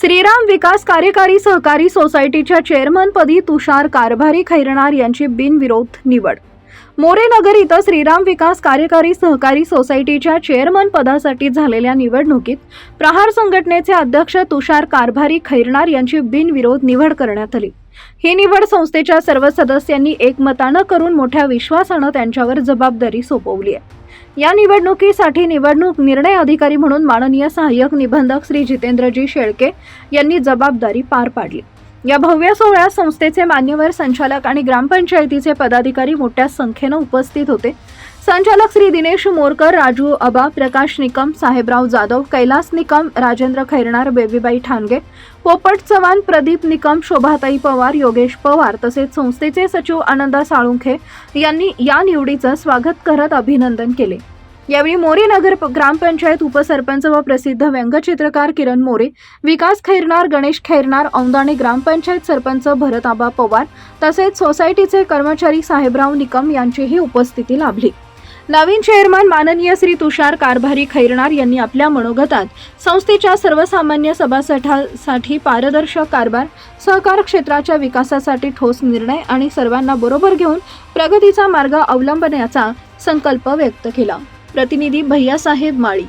श्रीराम विकास कार्यकारी सहकारी सोसायटीच्या चेअरमनपदी तुषार कारभारी खैरनार यांची बिनविरोध निवड. मोरेनगर इथं श्रीराम विकास कार्यकारी सहकारी सोसायटीच्या चेअरमन पदासाठी झालेल्या निवडणुकीत प्रहार संघटनेचे अध्यक्ष तुषार कारभारी खैरनार यांची बिनविरोध निवड करण्यात आली. ही निवड संस्थेच्या सर्व सदस्यांनी एकमतानं करून मोठ्या विश्वासानं त्यांच्यावर जबाबदारी सोपवली आहे. या निवडणुकीसाठी निवडणूक निर्णय अधिकारी म्हणून माननीय सहाय्यक निबंधक श्री जितेंद्रजी शेळके यांनी जबाबदारी पार पाडली. या भव्य सोहळ्यात संस्थेचे मान्यवर संचालक आणि ग्रामपंचायतीचे पदाधिकारी मोठ्या संख्येनं उपस्थित होते. संचालक श्री दिनेश मोरकर राजू अबा प्रकाश निकम साहेबराव जाधव कैलास निकम राजेंद्र खैरनार बेबीबाई ठाणगे पोपट चव्हाण प्रदीप निकम शोभाताई पवार योगेश पवार तसेच संस्थेचे सचिव आनंदा साळुंखे यांनी या निवडीचं स्वागत करत अभिनंदन केले. यावेळी मोरे नगर प- ग्रामपंचायत उपसरपंच व प्रसिद्ध व्यंगचित्रकार किरण मोरे विकास खैरनार गणेश खैरनार औंदाणे ग्रामपंचायत सरपंच भरताबा पवार तसेच सोसायटीचे कर्मचारी साहेबराव निकम यांचीही उपस्थिती लाभली. नवीन चेअरमन माननीय श्री तुषार कारभारी खैरनार यांनी आपल्या मनोगतात संस्थेच्या सर्वसामान्य सभासठासाठी पारदर्शक कारभार सहकार क्षेत्राच्या विकासासाठी ठोस निर्णय आणि सर्वांना बरोबर घेऊन प्रगतीचा मार्ग अवलंबण्याचा संकल्प व्यक्त केला. प्रतिनिधी भैयासाहेब माळी.